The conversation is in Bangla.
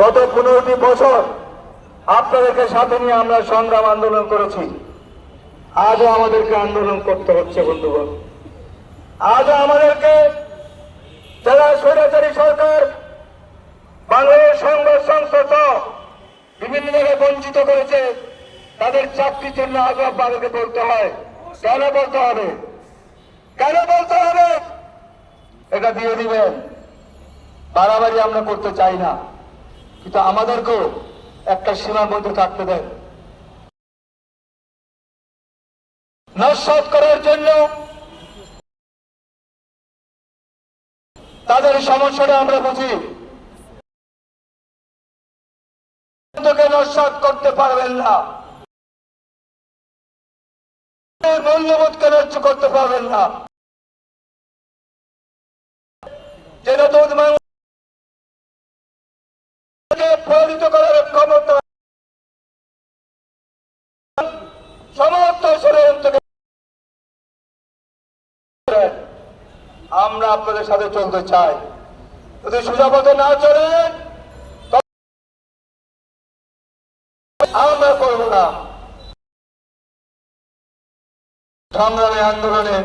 গত পনেরোটি বছর আপনাদেরকে সাথে নিয়ে আমরা সংগ্রাম আন্দোলন করেছি। আজও আমাদেরকে আন্দোলন করতে হচ্ছে, বন্ধুগণ। আজও আমাদেরকে যারা স্বৈরাচারী সরকার, বাংলাদেশ সংবাদ সংস্থা বিভিন্ন জায়গায় বঞ্চিত করেছে, তাদের চাকরির জন্য আজও আপনাদেরকে বলতে হয়, কেন বলতে হবে? কেন বলতে হবে? এটা দিয়ে দিবেন। বাড়াবাড়ি আমরা করতে চাই না। কিন্তু আমাদেরকেও একটা সীমার মধ্যে থাকতে দেন। করার জন্য তাদের সমস্যাটা আমরা বুঝি। করতে পারবেন না। মূল্যবোধকে নষ্ট করতে পারবেন না? যেটা দুধ পরিণত করার ক্ষমতা সমস্ত ষড়যন্ত্রকে আমরা আপনাদের সাথে চলতে চাই। যদি সুজাপথে না চলেন আমরা করব না। সংগ্রামী, আন্দোলনে